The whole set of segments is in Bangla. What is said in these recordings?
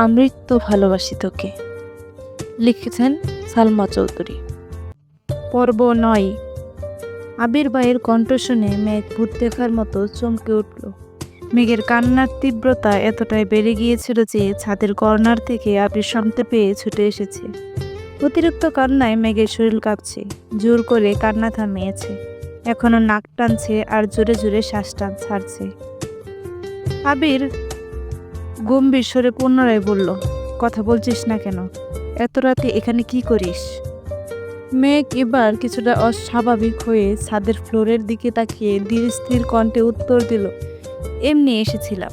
আমৃত্য ভালোবাসি তোকে। লিখেছেন সালমা চৌধুরী। পর্ব নয়। আবির ভাইয়ের কণ্ঠ শুনে মেঘ ভূত দেখার মতো চমকে উঠল। মেঘের কান্নার তীব্রতা এতটাই বেড়ে গিয়েছিল যে ছাদের কর্নার থেকে আবির শুনতে পেয়ে ছুটে এসেছে। অতিরিক্ত কান্নায় মেঘের শরীর কাঁপছে, জোর করে কান্না থামিয়েছে। এখনও নাক টানছে আর জোরে জোরে শ্বাস টান ছাড়ছে। আবির গম্ভীর স্বরে পুনরায় বলল, কথা বলছিস না কেন? এত রাতে এখানে কি করিস? মেঘ এবার কিছুটা অস্বাভাবিক হয়ে ছাদের ফ্লোরের দিকে তাকিয়ে ধীর স্থির কণ্ঠে উত্তর দিল, এমনি এসেছিলাম।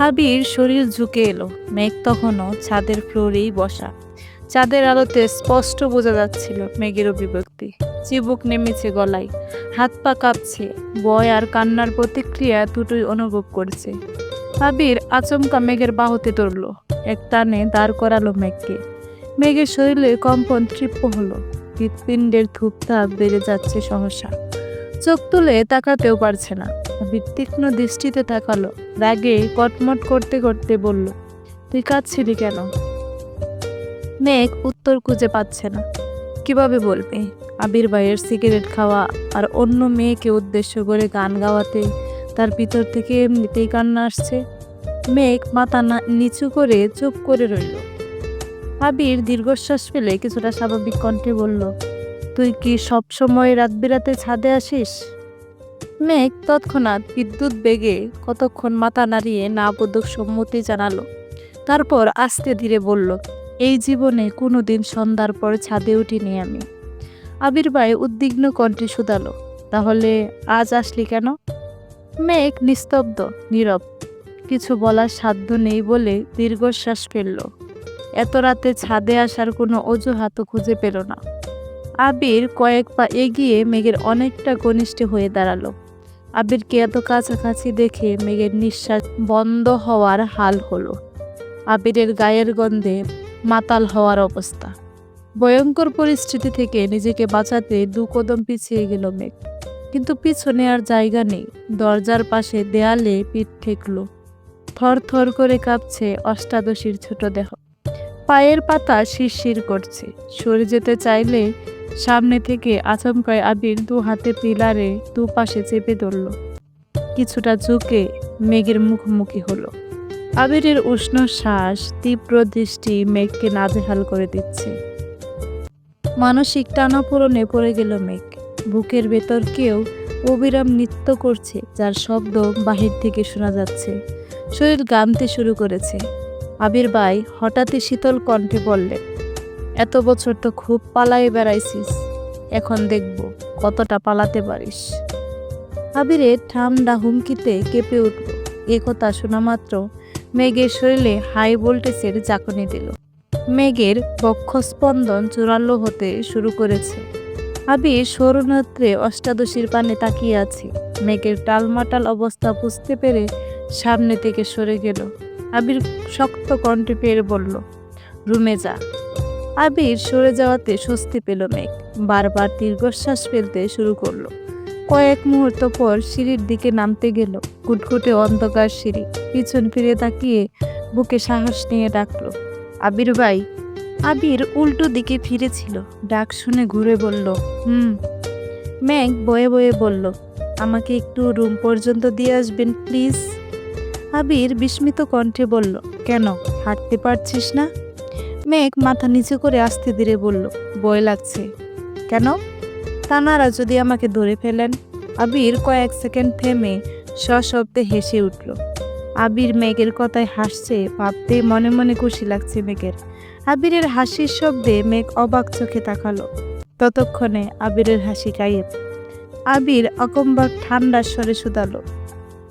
হাবির শরীর ঝুঁকে এলো। মেঘ তখনও ছাদের ফ্লোরেই বসা। চাঁদের আলোতে স্পষ্ট বোঝা যাচ্ছিল মেঘের অভিব্যক্তি। চিবুক নেমেছে গলায়, হাত পা কাঁপছে, বয় আর কান্নার প্রতিক্রিয়া দুটোই অনুভব করছে। আবির আচমকা মেঘের বাহুতে ধরল। এক টানে দাঁড় করালো মেঘকে। মেঘের শরীরে কম্পন তৃপ্ত হলো। হৃৎপিণ্ডের ধূপধাপ বেড়ে যাচ্ছে সহসা। চোখ তুলে তাকাতেও পারছে না। আবির তীক্ষ্ণ দৃষ্টিতে তাকালো। রাগে কটমট করতে করতে বলল, তুই কাঁদছিলি কেন? মেঘ উত্তর খুঁজে পাচ্ছে না। কীভাবে বলবে? আবির ভাইয়ের সিগারেট খাওয়া আর অন্য মেয়েকে উদ্দেশ্য করে গান গাওয়াতে তার ভিতর থেকে এমনিতেই কান্না আসছে। মেঘ মাথা নিচু করে চুপ করে রইল। আবির দীর্ঘশ্বাস ফেলে কিছুটা স্বাভাবিক কণ্ঠে বলল, তুই কি সব সময় রাত বিরাতে ছাদে আসিস? মেঘ তৎক্ষণাৎ বিদ্যুৎ বেগে কতক্ষণ মাথা নাড়িয়ে না বোধক সম্মতি জানালো। তারপর আস্তে ধীরে বলল, এই জীবনে কোনো দিন সন্ধ্যার পর ছাদে উঠিনি আমি। আবির ভাই উদ্বিগ্ন কণ্ঠে শুধালো, তাহলে আজ আসলি কেন? মেঘ নিস্তব্ধ, নীরব। কিছু বলার সাধ্য নেই বলে দীর্ঘশ্বাস ফেলল। এত রাতে ছাদে আসার কোনো অজুহাতও খুঁজে পেল না। আবির কয়েক পা এগিয়ে মেঘের অনেকটা ঘনিষ্ঠ হয়ে দাঁড়াল। আবিরকে এত কাছাকাছি দেখে মেঘের নিঃশ্বাস বন্ধ হওয়ার হাল হলো। আবিরের গায়ের গন্ধে মাতাল হওয়ার অবস্থা। ভয়ঙ্কর পরিস্থিতি থেকে নিজেকে বাঁচাতে দু কদম পিছিয়ে গেল মেঘ। কিন্তু পিছনে আর জায়গা নেই। দরজার পাশে দেয়ালে পিঠ ঠেকলো। থর থর করে কাঁপছে অষ্টাদশীর ছোট দেহ। পায়ের পাতা শিরশির করছে। সরে যেতে চাইলে সামনে থেকে আচমকায় আবির দু হাতে পিলারে দু পাশে চেপে ধরল। কিছুটা ঝুঁকে মেঘের মুখোমুখি হলো। আবিরের উষ্ণ শ্বাস তীব্র দৃষ্টি মেঘকে নাজেহাল করে দিচ্ছে। মানসিক টানাপোড়নে পড়ে গেল মেঘ। বুকের ভেতর কেউ অবিরাম নৃত্য করছে, যার শব্দ বাহির থেকে শোনা যাচ্ছে। শরীর গামতে শুরু করেছে। আবির ভাই হঠাৎই শীতল কণ্ঠে বললেন, এত বছর তো খুব পালাই বেড়াইছিস, এখন দেখব কতটা পালাতে পারিস। আবিরের ঠান্ডা হুমকিতে কেঁপে উঠল। এ কথা শোনা মাত্র মেঘের শরীরে হাই ভোল্টেজের জাকনি দিল। মেঘের বক্ষস্পন্দন চূড়ালো হতে শুরু করেছে। আবির সৌরনেত্রে অষ্টাদশীর পানে তাকিয়ে আছে। মেঘের টালমাটাল অবস্থা বুঝতে পেরে সামনে থেকে সরে গেল। আবির শক্ত কণ্ঠে পেয়ে বলল, রুমে যা। আবির সরে যাওয়াতে স্বস্তি পেল মেঘ। বারবার দীর্ঘশ্বাস ফেলতে শুরু করল। কয়েক মুহূর্ত পর সিঁড়ির দিকে নামতে গেল। কুটকুটে অন্ধকার সিঁড়ি। পিছন ফিরে তাকিয়ে বুকে সাহস নিয়ে ডাকলো, আবির ভাই আবির উল্টো দিকে ফিরেছিল। ডাক শুনে ঘুরে বলল, হুম। ম্যাগ বয়ে বয়ে বলল, আমাকে একটু রুম পর্যন্ত দিয়ে আসবেন, প্লিজ? আবির বিস্মিত কণ্ঠে বলল, কেন, হাঁটতে পারছিস না? মেঘ মাথা নিচে করে আস্তে ধীরে বলল বয় লাগছে। কেন? তানারা যদি আমাকে ধরে ফেলেন। আবির কয়েক সেকেন্ড থেমে সশব্দে হেসে উঠল। আবির মেঘের কথায় হাসছে, ভাবতেই মনে মনে খুশি লাগছে মেঘের আবিরের হাসির শব্দে মেঘ অবাক চোখে তাকালো। ততক্ষণে আবিরের হাসি গায়েব। আবির অকম্বাক ঠান্ডা স্বরে শুধালো।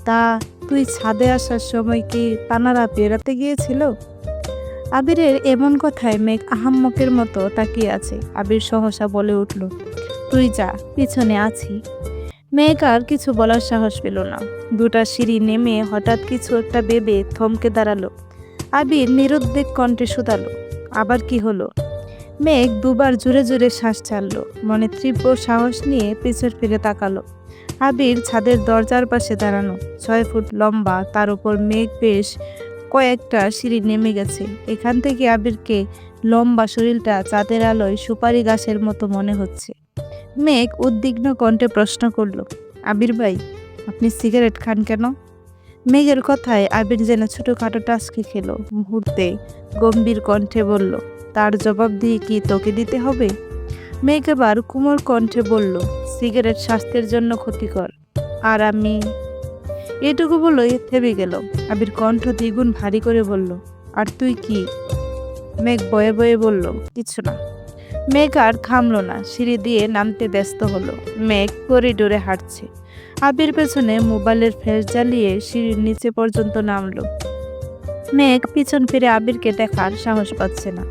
তা, তুই ছাদে আসার সময় কি তানারা বেড়াতে গিয়েছিল? আবিরের এমন কথায় মেঘ আহাম্মকের মতো তাকিয়ে আছে। আবির সহসা বলে উঠল, তুই যা, পিছনে আছি। মেঘ আর কিছু বলার সাহস পেল না। দুটা সিঁড়ি নেমে হঠাৎ কিছু একটা বেবে থমকে দাঁড়াল। আবির নিরুদ্বেগ কণ্ঠে শুধালো আবার কি হলো? মেঘ দুবার জোরে জোরে শ্বাস ছাড়লো। মনে তীব্র সাহস নিয়ে পিছন ফিরে তাকালো। আবির ছাদের দরজার পাশে দাঁড়ানো। ছয় ফুট লম্বা, তার উপর মেঘ বেশ কয়েকটা সিঁড়ি নেমে গেছে। এখান থেকে আবিরকে লম্বা শরীরটা চাঁদের আলোয় সুপারি গাছের মতো মনে হচ্ছে। মেঘ উদ্বিগ্ন কণ্ঠে প্রশ্ন করল, আবির ভাই, আপনি সিগারেট খান কেন? মেঘের কথায় আবির যেন ছোটোখাটো টাস্কি খেলো। মুহূর্তে গম্ভীর কণ্ঠে বলল, তার জবাব দিয়ে কি তোকে দিতে হবে? মেঘ এবার কুমোর কণ্ঠে বলল, সিগারেট স্বাস্থ্যের জন্য ক্ষতিকর। আর আমি এটুকু বলেই থেমে গেল। আবির কণ্ঠ দ্বিগুণ ভারী করে বলল, আর তুই কি? মেঘ বয়ে বয়ে বলল, কিছু না। মেঘ আর থামলো না, সিঁড়ি দিয়ে নামতে ব্যস্ত হলো। মেঘ করিডোরে হাঁটছে। আবির পেছনে মোবাইলের ফ্ল্যাশ জ্বালিয়ে সিঁড়ির নিচে পর্যন্ত নামলো। মেঘ পিছন ফিরে আবিরকে দেখার সাহস পাচ্ছে না।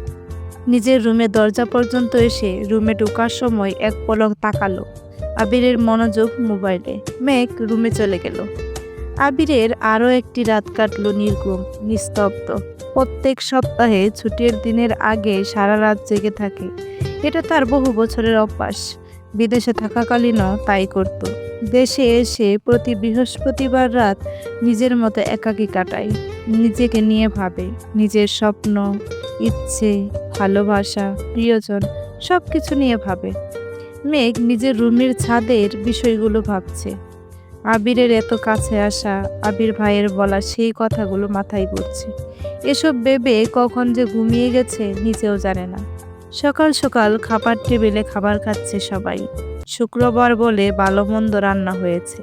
নিজের রুমে দরজা পর্যন্ত এসে রুমে ঢোকার সময় এক পলক তাকালো আবিরের মনোযোগ মোবাইলে। মেঘ রুমে চলে গেল। আবিরের আরও একটি রাত কাটল নির্গুম নিস্তব্ধ। প্রত্যেক সপ্তাহে ছুটির দিনের আগে সারা রাত জেগে থাকে। এটা তার বহু বছরের অভ্যাস। বিদেশে থাকাকালীনও তাই করত। দেশে এসে প্রতি বৃহস্পতিবার রাত নিজের মতো একাকী কাটায়। নিজেকে নিয়ে ভাবে, নিজের স্বপ্ন, ইচ্ছে, ভালোবাসা, প্রিয়জন সব কিছু নিয়ে ভাবে। মেঘ নিজের রুমের ছাদের বিষয়গুলো ভাবছে। আবিরের এত কাছে আসা, আবির ভাইয়ের বলা সেই কথাগুলো মাথায় পড়ছে এসব ভেবে কখন যে ঘুমিয়ে গেছে নিজেও জানে না। সকাল সকাল খাবার টেবিলে খাবার খাচ্ছে সবাই। শুক্রবার বলে ভালো মন্দ রান্না হয়েছে।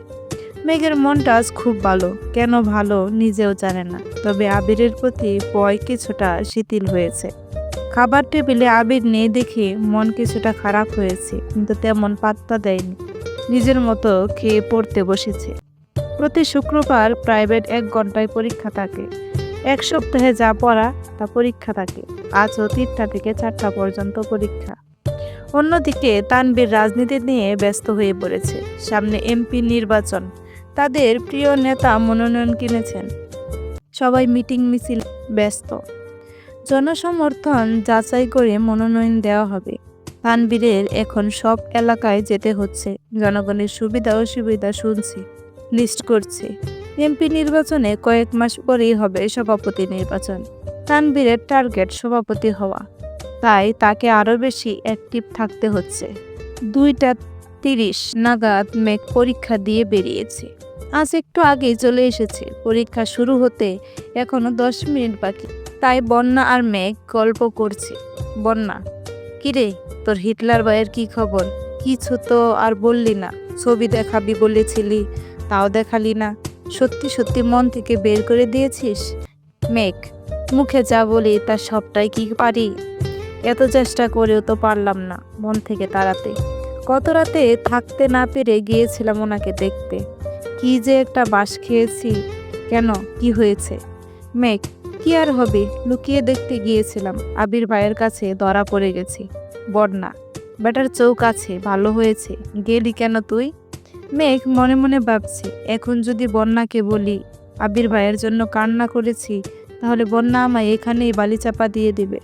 মেঘের মনটা আজ খুব ভালো। কেন ভালো নিজেও জানে না। তবে আবিরের প্রতি ভয় কিছুটা শিথিল হয়েছে। খাবার টেবিলে আবির নেই দেখে মন কিছুটা খারাপ হয়েছে, কিন্তু তেমন পাত্তা দেয়নি। নিজের মতো খেয়ে পড়তে বসেছে। প্রতি শুক্রবার প্রাইভেট এক ঘন্টায় পরীক্ষা থাকে। এক সপ্তাহে যা পড়া তা পরীক্ষা থাকে। আজও তিনটা থেকে চারটা পর্যন্ত পরীক্ষা। অন্যদিকে তানবীর রাজনীতি নিয়ে ব্যস্ত হয়ে পড়েছে। সামনে এমপি নির্বাচন। তাদের প্রিয় নেতা মনোনয়ন কিনেছেন। সবাই মিটিং মিছিল ব্যস্ত। জনসমর্থন যাচাই করে মনোনয়ন দেওয়া হবে। তানবীরের এখন সব এলাকায় যেতে হচ্ছে। জনগণের সুবিধা অসুবিধা শুনছে, লিস্ট করছে। এমপি নির্বাচনে কয়েক মাস পরেই হবে সভাপতি নির্বাচন। তানবীরের টার্গেট সভাপতি হওয়া। তাই তাকে আরও বেশি অ্যাক্টিভ থাকতে হচ্ছে। দুইটা তিরিশ নাগাদ মেঘ পরীক্ষা দিয়ে বেরিয়েছে। আজ একটু আগেই চলে এসেছে। পরীক্ষা শুরু হতে এখনও দশ মিনিট বাকি। তাই বন্যা আর মেঘ গল্প করছে। বন্যা, কিরে, তোর হিটলার ভাইয়ের কি খবর? কিছু তো আর বললি না। ছবি দেখাবি বলেছিলি, তাও দেখালি না। সত্যি সত্যি মন থেকে বের করে দিয়েছিস? মেঘ, মুখে যা বলি তার সবটাই কি পারি? এত চেষ্টা করেও তো পারলাম না মন থেকে তাড়াতে। কত রাতে থাকতে না পেরে গিয়েছিলাম ওনাকে দেখতে। কি যে একটা বাস খেয়েছি, কেন, কি হয়েছে? মেঘ, কি আর হবে? লুকিয়ে দেখতে গিয়েছিলাম, আবির ভাইয়ের কাছে ধরা পড়ে গেছি। বন্যা বেটার চৌক আছে, ভালো হয়েছে, গেলি কেন তুই? মেঘ মনে মনে ভাবছে, এখন যদি বন্যাকে বলি, আবির ভাইয়ের জন্য কান্না করেছি, তাহলে বন্যা আমায় এখানেই বালি চাপা দিয়ে দিবে।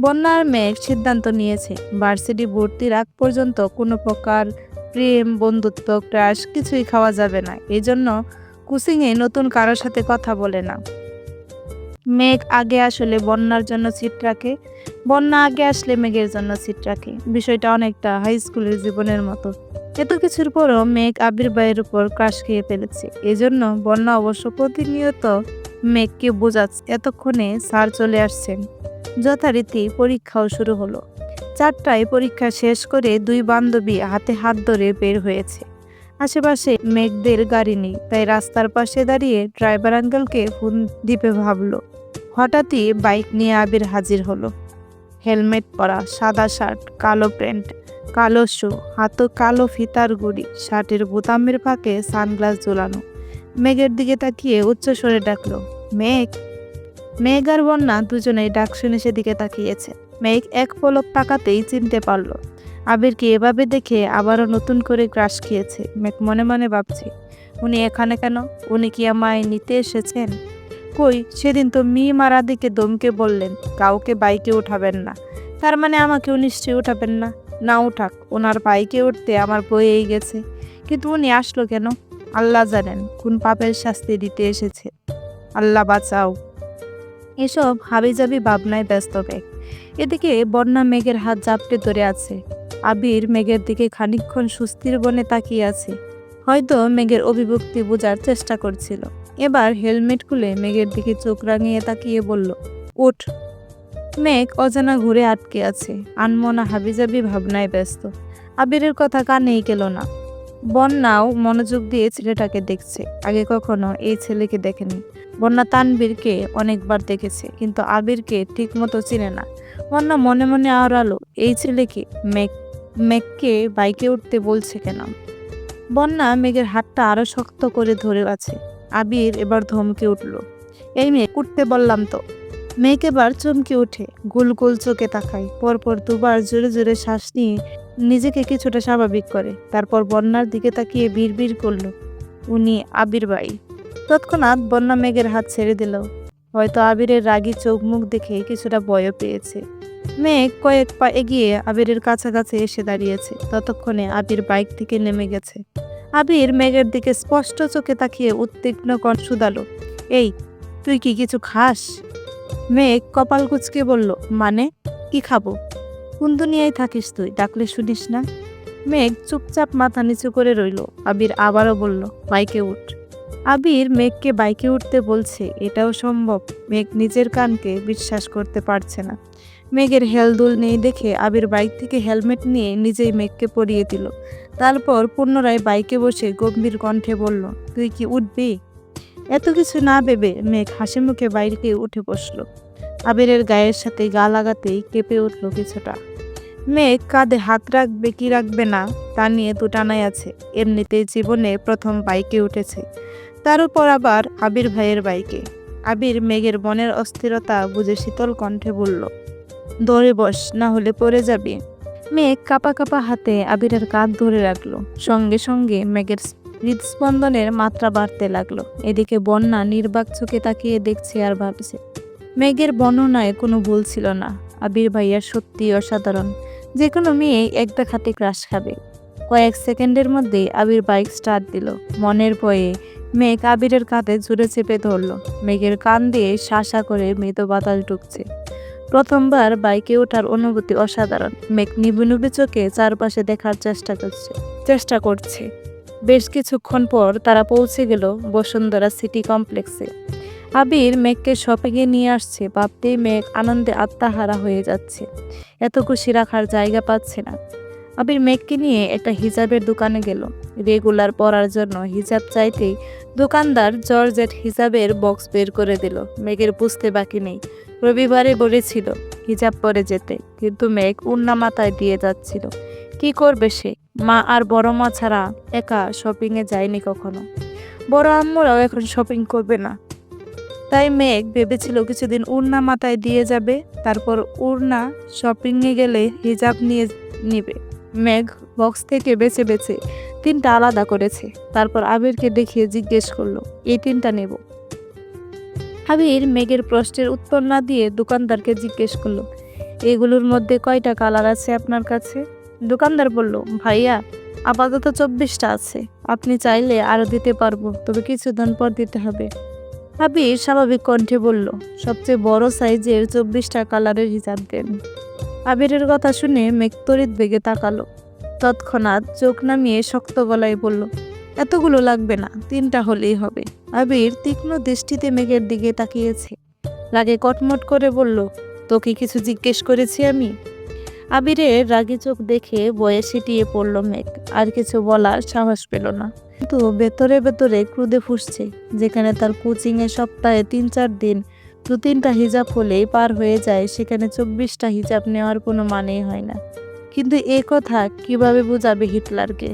বন্যা আর মেঘ সিদ্ধান্ত নিয়েছে। ভার্সিটি ভর্তির আগ পর্যন্ত কোনো প্রকার প্রেম, বন্ধুত্ব, ক্রাশ কিছুই খাওয়া যাবে না। এই জন্য কুসিংয়ে নতুন কারোর সাথে কথা বলে না। মেঘ আগে আসলে বন্যার জন্য সিট রাখে, বন্যা আগে আসলে মেঘের জন্য সিট রাখে। বিষয়টা অনেকটা হাই স্কুলের জীবনের মতো। এত কিছুর পরও মেঘ আবির ভাইয়ের উপর ক্রাশ খেয়ে ফেলেছে। এজন্য বন্যা অবশ্য প্রতিনিয়ত মেঘকে বোঝাচ্ছে। এতক্ষণে স্যার চলে আসছেন। যথারীতি পরীক্ষাও শুরু হলো। চারটায় পরীক্ষা শেষ করে দুই বান্ধবী হাতে হাত ধরে বের হয়েছে। আশেপাশে মেঘদের গাড়ি নেই, তাই রাস্তার পাশে দাঁড়িয়ে ড্রাইভার আঙ্কেলকে ফোন দিতে ভাবলো। হঠাৎই বাইক নিয়ে আবির হাজির হলো। হেলমেট পরা, সাদা শার্ট, কালো প্যান্ট, কালো শু, হাতে কালো ফিতার গুড়ি, শার্টের বোতামের ফাঁকে সানগ্লাস ঝোলানো। মেঘের দিকে তাকিয়ে উচ্চস্বরে ডাকলো, মেঘ! মেঘ আর বন্যা দুজনেই ডাক শুনে সেদিকে তাকিয়েছে। মেঘ এক পলক তাকাতেই চিনতে পারল। আবিরকে এভাবে দেখে আবারও নতুন করে গ্রাস খেয়েছে? মেঘ মনে মনে ভাবছে, উনি এখানে কেন? উনি কি আমায় নিতে এসেছেন? কই, সেদিন তো মি মারা দিকে দমকে বললেন, কাউকে বাইকে উঠাবেন না। তার মানে আমাকেও নিশ্চয়ই উঠাবেন না? না উঠাক, ওনার বাইকে উঠতে আমার বয়েই গেছে। কিন্তু উনি আসলো কেন? আল্লাহ জানেন, কোন পাপের শাস্তি দিতে এসেছে। আল্লাহ বাঁচাও। এসব হাবিজাবি ভাবনায় ব্যস্ত মেঘ। এদিকে বন্যা মেঘের হাত জাপটে ধরে আছে। আবির মেঘের দিকে খানিকক্ষণ সুস্থির বনে তাকিয়ে আছে। হয়তো মেঘের অভিভক্তি বোঝার চেষ্টা করছিল। এবার হেলমেট খুলে মেঘের দিকে চোখ রাঙিয়ে তাকিয়ে বলল, উঠ। মেঘ অজানা ঘুরে আটকে আছে। আনমনা হাবিজাবি ভাবনায় ব্যস্ত। আবিরের কথা কানেই গেল না। বন্যাও মনোযোগ দিয়ে ছেলেটাকে দেখছে। আগে কখনো এই ছেলেকে দেখেনি। বন্যা তানবীরকে অনেকবার দেখেছে, কিন্তু আবিরকে ঠিকমতো চিনে না। বন্যা মনে মনে আওড়ালো, এই ছেলেকে মেঘ, মেঘকে বাইকে উঠতে বলছে কেন? বন্যা মেঘের হাতটা আরও শক্ত করে ধরে আছে। আবির এবার ধমকে উঠল, এই মেঘ, উঠতে বললাম তো। মেঘ এবার চমকে উঠে গোল গোল চোখে তাকায়, পরপর দুবার জোরে জোরে শ্বাস নিয়ে নিজেকে কিছুটা স্বাভাবিক করে। তারপর বন্যার দিকে তাকিয়ে বিড়বিড় করল, উনি আবির বাই তৎক্ষণাৎ বন্যা মেঘের হাত ছেড়ে দিল। হয়তো আবিরের রাগী চোখ মুখ দেখে কিছুটা ভয়ও পেয়েছে। মেঘ কয়েক পা এগিয়ে আবিরের কাছাকাছি এসে দাঁড়িয়েছে। ততক্ষণে আবির বাইক থেকে নেমে গেছে। আবির মেঘের দিকে স্পষ্ট চোখে তাকিয়ে উদ্বিগ্ন কণ্ঠ শুধালো, এই, তুই কি কিছু খাস? মেঘ কপাল কুচকে বলল মানে? কি খাব? কোন দুনিয়ায় থাকিস তুই, ডাকলে শুনিস না। মেঘ চুপচাপ মাথা নিচু করে রইল। আবির আবারও বলল, বাইকে উঠ। আবির মেঘকে বাইকে উঠতে বলছে, এটাও সম্ভব। মেঘ নিজের কানকে বিশ্বাস করতে পারছে না। মেঘের হেলদুল নেই দেখে আবির বাইক থেকে হেলমেট নিয়ে নিজেই মেঘকে পরিয়ে দিল। তারপর পুনরায় বাইকে বসে গম্ভীর কণ্ঠে বলল, তুই কি উঠবি? এত কিছু না ভেবে মেঘ হাসি মুখে বাইরে উঠে বসল। আবিরের গায়ের সাথে গা লাগাতেই কেঁপে উঠল কিছুটা। মেঘ কাঁধে হাত রাখবে কি রাখবে না, তা নিয়ে দুটানাই আছে। এমনিতেই জীবনে প্রথম বাইকে উঠেছে। তার উপর আবার আবির ভাইয়ের বাইকে। আবির মেঘের মনের অস্থিরতা বুঝে শীতল কণ্ঠে বলল, দৌড়ে বস, না হলে পড়ে যাবি। মেঘ কাপা কাপা হাতে আবিরের কাঁধ ধরে রাখল। সঙ্গে সঙ্গে মেঘের হৃদস্পন্দনের মাত্রা বাড়তে লাগল। এদিকে বন্যা নির্বাক চোখে তাকিয়ে দেখছে আর ভাবছে মেঘের বর্ণনায় কোনো ভুল ছিল না। আবির ভাইয়া সত্যি অসাধারণ। যে কোনো মেয়ে এক দেখাতে ক্রাশ খাবে। কয়েক সেকেন্ডের মধ্যে আবির বাইক স্টার্ট দিল। মনের ভয়ে মেঘ আবিরের কাঁধে জুড়ে চেপে ধরলো। মেঘের কান দিয়ে শাসা করে মৃত বাতাস ঢুকছে। প্রথমবার বাইকে ওঠার অনুভূতি অসাধারণ। মেঘ নিবু নিবু চোখে চারপাশে দেখার চেষ্টা করছে। চেষ্টা করছে। বেশ কিছুক্ষণ পর তারা পৌঁছে গেল বসুন্ধরা সিটি কমপ্লেক্সে। আবির মেঘকে শপিংয়ে নিয়ে আসছে। ভাবতেই মেঘ আনন্দে আত্মাহারা হয়ে যাচ্ছে। এত খুশি রাখার জায়গা পাচ্ছে না। আবির মেঘকে নিয়ে একটা হিজাবের দোকানে গেল। রেগুলার পরার জন্য হিজাব চাইতেই দোকানদার জর্জেট হিজাবের বক্স বের করে দিল। মেঘের বুঝতে বাকি নেই। রবিবারে বলেছিল হিজাব পরে যেতে, কিন্তু মেঘ উন্না মাথায় দিয়ে যাচ্ছিল। কি করবে সে? মা আর বড় মা ছাড়া একা শপিংয়ে যায়নি কখনো। বড় আম্মুরাও এখন শপিং করবে না। তাই মেঘ ভেবেছিল কিছুদিন উড়না মাথায় দিয়ে যাবে, তারপর উড়না শপিংয়ে গেলে হিজাব নিয়ে নিবে। মেঘ বক্স থেকে বেছে বেছে তিনটা আলাদা করেছে, তারপর আবিরকে দেখিয়ে জিজ্ঞেস করল, এই তিনটা নেব? আবির মেঘের প্রশ্নের উত্তর না দিয়ে দোকানদারকে জিজ্ঞেস করল, এগুলোর মধ্যে কয়টা কালার আছে আপনার কাছে? দোকানদার বলল, ভাইয়া, আপাতত চব্বিশটা আছে, আপনি চাইলে আরও দিতে পারব, তবে কিছুদিন পর দিতে হবে। আবির স্বাভাবিক কণ্ঠে বলল, সবচেয়ে বড় সাইজের চব্বিশটা কালারের হিসাব দেন। আবিরের কথা শুনে মেঘ তরিত বেগে তাকালো। তৎক্ষণাৎ চোখ নামিয়ে শক্ত গলায় বলল, এতগুলো লাগবে না, তিনটা হলেই হবে। আবির তীক্ষ্ণ দৃষ্টিতে মেঘের দিকে তাকিয়েছে। রাগে কটমট করে বলল, তোকে কিছু জিজ্ঞেস করেছি আমি? আবিরের রাগী চোখ দেখে বয়ে সিটিয়ে পড়ল মেঘ, আর কিছু বলার সাহস পেল না। কিন্তু ভেতরে ভেতরে ক্রুদে ফুসছে, যেখানে তার কোচিংয়ে সপ্তাহে তিন চার দিন দু তিনটা হিজাব হলেই পার হয়ে যায়, সেখানে চব্বিশটা হিজাব নেওয়ার কোনো মানেই হয় না। কিন্তু এ কথা কীভাবে বোঝাবে হিটলারকে?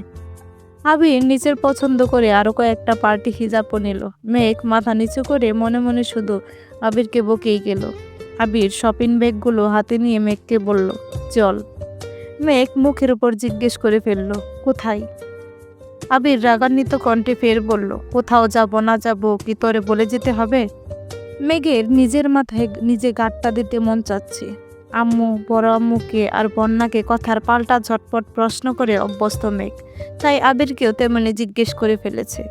আবির নিজের পছন্দ করে আরও কয়েকটা পার্টি হিজাবও নিল। মেঘ মাথা নিচু করে মনে মনে শুধু আবিরকে বকেই গেল। আবির শপিং ব্যাগগুলো হাতে নিয়ে মেঘকে বলল, চল। মেঘ মুখের উপর জিজ্ঞেস করে ফেলল, কোথায়? আবির রাগান্বিত কণ্ঠে ফের বলল, কোথাও যাব না যাব, কি তোরে বলে যেতে হবে? মেঘের নিজের মাথায় নিজে গাট্টা দিতে মন চাচ্ছে। আম্মু, বড় আম্মুকে আর বন্যাকে কথার পাল্টা ঝটপট প্রশ্ন করে অভ্যস্ত মেঘ। তাই আবিরকেও তেমনি জিজ্ঞেস করে ফেলেছে।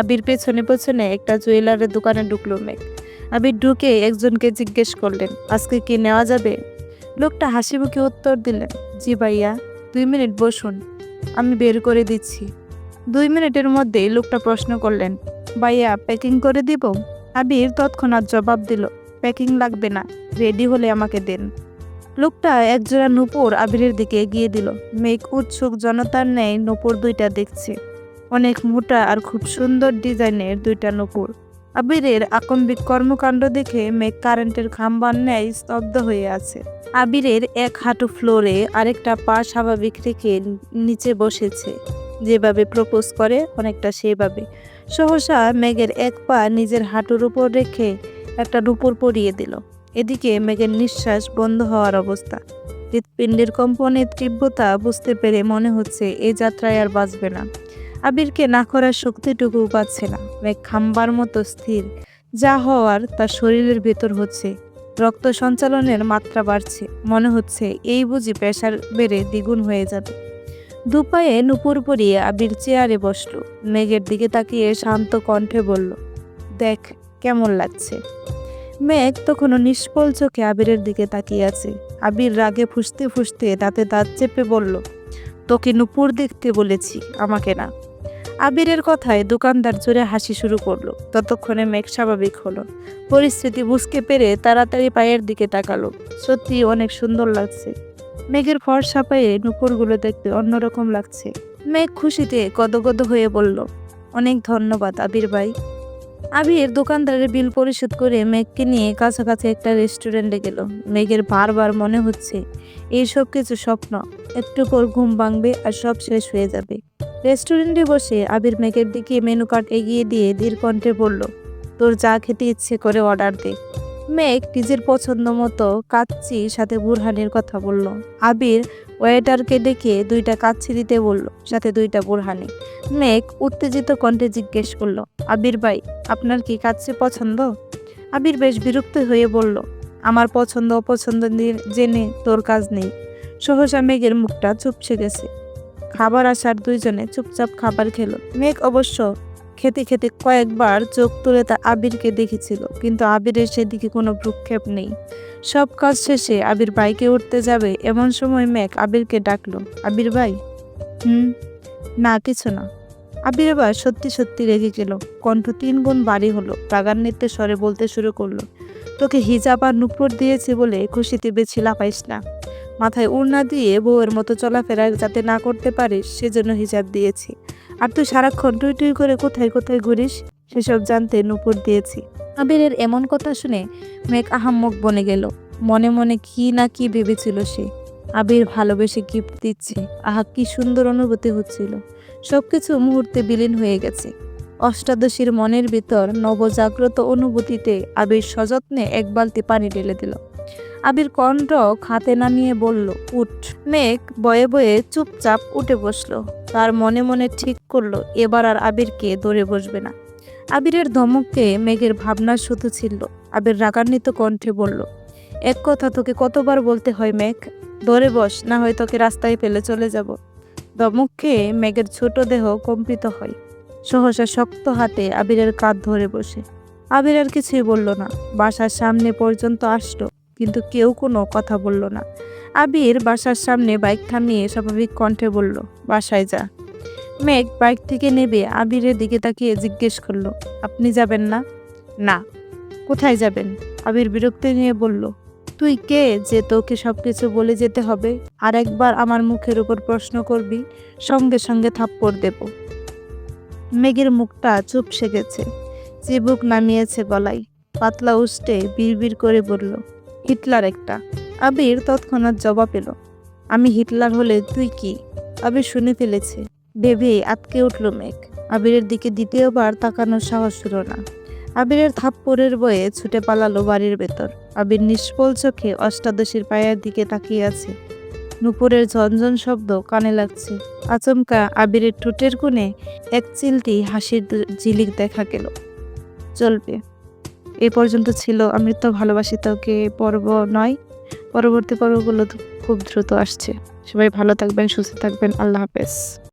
আবির পেছনে পেছনে একটা জুয়েলারের দোকানে ঢুকলো মেঘ। আবির ঢুকে একজনকে জিজ্ঞেস করলেন, আজকে কি নেওয়া যাবে? লোকটা হাসি মুখে উত্তর দিলেন, জি ভাইয়া, দুই মিনিট বসুন, আমি বের করে দিচ্ছি। দুই মিনিটের মধ্যেই লোকটা প্রশ্ন করলেন, ভাইয়া প্যাকিং করে দিব? আবির তৎক্ষণাৎ জবাব দিল প্যাকিং লাগবে না রেডি হলে আমাকে দেন। লোকটা একজোড়া নূপুর আবিরের দিকে এগিয়ে দিল, মেঘ উৎসুক জনতার ন্যায় নূপুর দুইটা দেখছে, অনেক মোটা আর খুব সুন্দর ডিজাইনের দুইটা নূপুর। আবিরের আকম্বিক কর্মকাণ্ড দেখে মেঘ কারেন্টের খাম্বার ন্যায় স্তব্ধ হয়ে আছে। আবিরের এক হাঁটু ফ্লোরে আরেকটা পা স্বাভাবিক রেখে নিচে বসেছে। যেভাবে প্রপোজ করে, অনেকটা সেভাবে। সহসা মেঘের এক পা নিজের হাঁটুর উপর রেখে একটা রূপর পরিয়ে দিল। এদিকে মেঘের নিঃশ্বাস বন্ধ হওয়ার অবস্থা। হৃৎপিণ্ডের কম্পনের তীব্রতা বুঝতে পেরে মনে হচ্ছে এই যাত্রায় আর বাঁচবে না। আবিরকে না করার শক্তিটুকু পাচ্ছে না। মেঘ খাম্বার মতো স্থির। যা হওয়ার তার শরীরের ভেতর হচ্ছে। রক্ত সঞ্চালনের মাত্রা বাড়ছে। মনে হচ্ছে এই বুঝি প্রেশার বেড়ে দ্বিগুণ হয়ে যাবে। দুপায়ে নুপুর পরিয়ে আবির চেয়ারে বসল। মেঘের দিকে তাকিয়ে শান্ত কণ্ঠে বলল, দেখ, কেমন লাগছে? মেঘ তখনও নিষ্ফল চোখে আবিরের দিকে তাকিয়ে আছে। আবির রাগে ফুসতে ফুসতে দাঁতে দাঁত চেপে বলল, তোকে নুপুর দেখতে বলেছি, আমাকে না। আবিরের কথায় দোকানদার জোরে হাসি শুরু করল। ততক্ষণে মেঘ স্বাভাবিক হলো। পরিস্থিতি বুঝতে পেরে তাড়াতাড়ি পায়ের দিকে তাকালো। সত্যি অনেক সুন্দর লাগছে। মেঘের ফর্সা পায়ে নুপুরগুলো দেখতে অন্যরকম লাগছে। মেঘ খুশিতে গদগদ হয়ে বলল, অনেক ধন্যবাদ, আবির ভাই। আবির দোকানদারের বিল পরিশোধ করে মেঘকে নিয়ে কাছাকাছি একটা রেস্টুরেন্টে গেল। মেঘের বারবার মনে হচ্ছে, এই সব কিছু স্বপ্ন, একটু পর ঘুম ভাঙবে আর সব শেষ হয়ে যাবে। রেস্টুরেন্টে বসে আবির মেঘের দিকে মেনু কার্ড এগিয়ে দিয়ে ধীর কণ্ঠে বলল, তোর যা খেতে ইচ্ছে করে অর্ডার দে। মেঘ নিজের পছন্দ মতো কাচ্চি সাথে বুরহানির কথা বলল। আবির ওয়েটারকে ডেকে দুইটা কাচ্চি দিতে বলল, সাথে দুইটা বুরহানি। মেঘ উত্তেজিত কণ্ঠে জিজ্ঞেস করল, আবির ভাই, আপনার কি কাচ্চি পছন্দ? আবির বেশ বিরক্ত হয়ে বলল, আমার পছন্দ অপছন্দ জেনে তোর কাজ নেই। সহসা মেঘের মুখটা চুপসে গেছে। খাবার আসার দুইজনে চুপচাপ খাবার খেলো। মেঘ অবশ্য খেতে খেতে কয়েকবার চোখ তুলে তা আবিরকে দেখেছিল, কিন্তু আবিরের সেদিকে কোনো ভ্রুক্ষেপ নেই। সব কাজ শেষে আবির বাইকে উঠতে যাবে, এমন সময় মেঘ আবিরকে ডাকলো, আবির ভাই? হুম, না, কিছু না। আবির এবার সত্যি সত্যি রেগে গেল, কণ্ঠ তিন গুণ বাড়ি হলো, রাগান্বিত স্বরে বলতে শুরু করল, তোকে হিজাব আর নুপুর দিয়েছি বলে খুশিতে বেছি লাপাইস না। মাথায় উড়না দিয়ে বউয়ের মতো চলাফেরা যাতে না করতে পারিস, সেজন্য হিজাব দিয়েছি। আর তুই সারাক্ষণ টুই টুই করে কোথায় কোথায় ঘুরিস, সেসব জানতে নুপুর দিয়েছি। আবিরের এমন কথা শুনে মেঘ আহাম্মক বনে গেল। মনে মনে কি না কি ভেবেছিল সে। আবির ভালোবেসে গিফট দিচ্ছে। আহা, কি সুন্দর অনুভূতি হচ্ছিল। সবকিছু মুহূর্তে বিলীন হয়ে গেছে। অষ্টাদশীর মনের ভিতর নবজাগ্রত অনুভূতিতে আবির সযত্নে এক বালতি পানি ঢেলে দিল। আবির কণ্ঠ খাতে নামিয়ে বলল, উঠ। মেঘ বয়ে বয়ে চুপচাপ উঠে বসল। তার মনে মনে ঠিক করল, এবার আর আবিরকে দৌড়ে বসবে না। আবিরের ধমককে মেঘের ভাবনা শুধু ছিল। আবির রাগান্বিত কণ্ঠে বলল, এক কথা তোকে কতবার বলতে হয় মেঘ? ধরে বস, না হয় তোকে রাস্তায় ফেলে চলে যাব। ধমককে মেঘের ছোট দেহ কম্পিত হয়। সহসা শক্ত হাতে আবিরের কাঁধ ধরে বসে। আবির আর কিছুই বলল না। বাসার সামনে পর্যন্ত আসলো, কিন্তু কেউ কোনো কথা বলল না। আবির বাসার সামনে বাইক থামিয়ে স্বাভাবিক কণ্ঠে বলল, বাসায় যা। মেঘ বাইক থেকে নেবে আবিরের দিকে তাকিয়ে জিজ্ঞেস করল, আপনি যাবেন না? না। কোথায় যাবেন? আবির বিরক্তি নিয়ে বলল, তুই কে যে তোকে সব কিছু বলে যেতে হবে? আর একবার আমার মুখের উপর প্রশ্ন করবি, সঙ্গে সঙ্গে থাপ্পড় দেব। মেঘের মুখটা চুপসে গেছে চিবুক নামিয়েছে গলায়। পাতলা উষ্টে বিড়বিড় করে বলল, হিটলার একটা। আবির তৎক্ষণাৎ জবাব এলো, আমি হিটলার হলে তুই কি? আবির শুনে ফেলেছে। ভেবে আটকে উঠল মেঘ। আবিরের দিকে দ্বিতীয়বার তাকানোর সাহস হলো না। আবিরের থাপ্পড়ের বয়ে ছুটে পালালো বাড়ির ভেতর। আবির নিষ্ফল চোখে অষ্টাদশীর পায়ের দিকে তাকিয়ে আছে। নুপুরের ঝনঝন শব্দ কানে লাগছে। আচমকা আবিরের ঠোঁটের কোণে এক চিলটি হাসির ঝিলিক দেখা গেল। চলবে। এ পর্যন্ত ছিল অমৃত ভালোবাসি তোকে পর্ব নয়। পরবর্তী পর্বগুলো খুব দ্রুত আসছে। সবাই ভালো থাকবেন, সুস্থ থাকবেন। আল্লাহ হাফেজ।